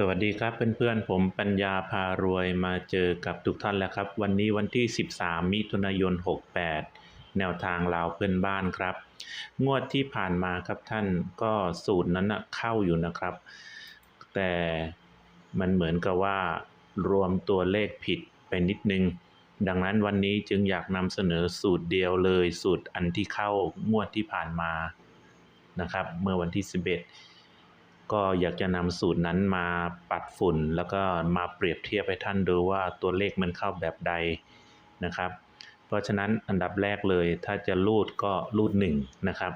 สวัสดีครับเพื่อนๆ ผมปัญญาพารวยมาเจอกับทุกท่านแล้วครับ วันนี้วันที่ 13 มิถุนายน 68 แนวทางลาวเพื่อนบ้านครับ งวดที่ผ่านมาครับท่านก็สูตรนั้นนะเข้าอยู่นะครับ แต่มันเหมือนกับว่ารวมตัวเลขผิดไปนิดนึง ดังนั้นวันนี้จึงอยากนำเสนอสูตรเดียวเลยสูตรอันที่เข้างวดที่ผ่านมานะครับ เมื่อวันที่ 11 ก็อยากจะนำสูตรนั้นมาปัดฝุ่น แล้วก็มาเปรียบเทียบให้ท่านดูว่าตัวเลขมันเข้าแบบใดนะครับ เพราะฉะนั้นอันดับแรกเลยถ้าจะรูดก็รูดหนึ่งนะครับ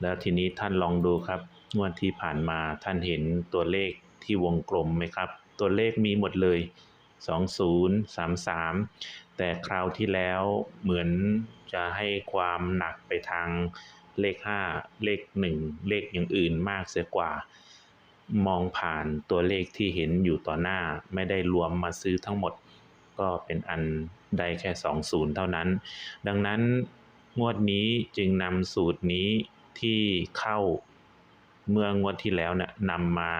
แล้วทีนี้ท่านลองดูครับงวดที่ผ่านมาท่านเห็นตัวเลขที่วงกลมไหมครับ ตัวเลขมีหมดเลย 20 33 แต่คราวที่แล้วเหมือนจะให้ความหนักไปทางเลข 5 เลข 1 เลขอย่างอื่นมากเสียกว่า มองผ่านตัวเลขที่เห็นอยู่ต่อหน้า ไม่ได้รวมมาซื้อทั้งหมด ก็เป็นอันได้แค่ 20 เท่านั้น ดังนั้นงวดนี้จึงนำสูตรนี้ที่เข้าเมื่องวดที่แล้วนี่ยนำมา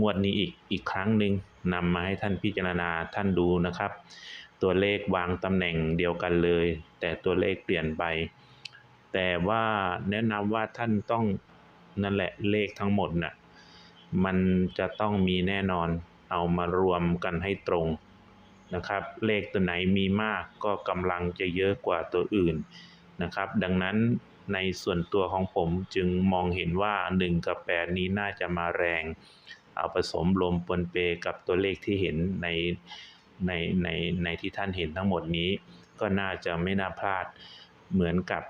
งวดนี้อีกอีกครั้งหนึ่งนำมาให้ท่านพิจารณาท่านดูนะครับ ตัวเลขวางตำแหน่งเดียวกันเลย แต่ตัวเลขเปลี่ยนไป แต่ว่าแนะนำว่าท่านต้องนั่นแหละเลขทั้งหมดน่ะ มันจะต้องมีแน่นอนเอามารวมกันให้ตรงนะครับ เลขตัวไหนมีมากก็กำลังจะเยอะกว่าตัวอื่นนะครับ ดังนั้นในส่วนตัวของผมจึงมองเห็นว่า 1 กับ 8 นี้น่าจะมาแรง เอาผสมรวมปนเปกับตัวเลขที่เห็นในในในในที่ท่านเห็นทั้งหมดนี้ ก็น่าจะไม่น่าพลาดเหมือนกับ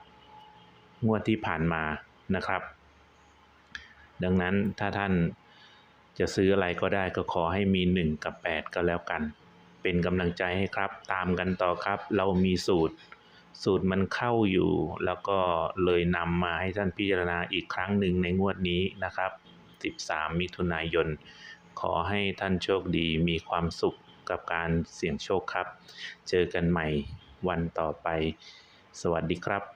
งวดที่ผ่านมานะครับ ดังนั้นถ้าท่าน จะซื้ออะไรก็ได้ก็ขอให้มี 1 กับ 8 ก็แล้วกัน เป็นกำลังใจให้ครับ ตามกันต่อครับ เรามีสูตร สูตรมันเข้าอยู่ แล้วก็เลยนำมาให้ท่านพิจารณาอีกครั้งหนึ่งในงวดนี้นะครับ 13 มิถุนายน ขอให้ท่านโชคดีมีความสุขกับการเสี่ยงโชคครับ เจอกันใหม่วันต่อไป สวัสดีครับ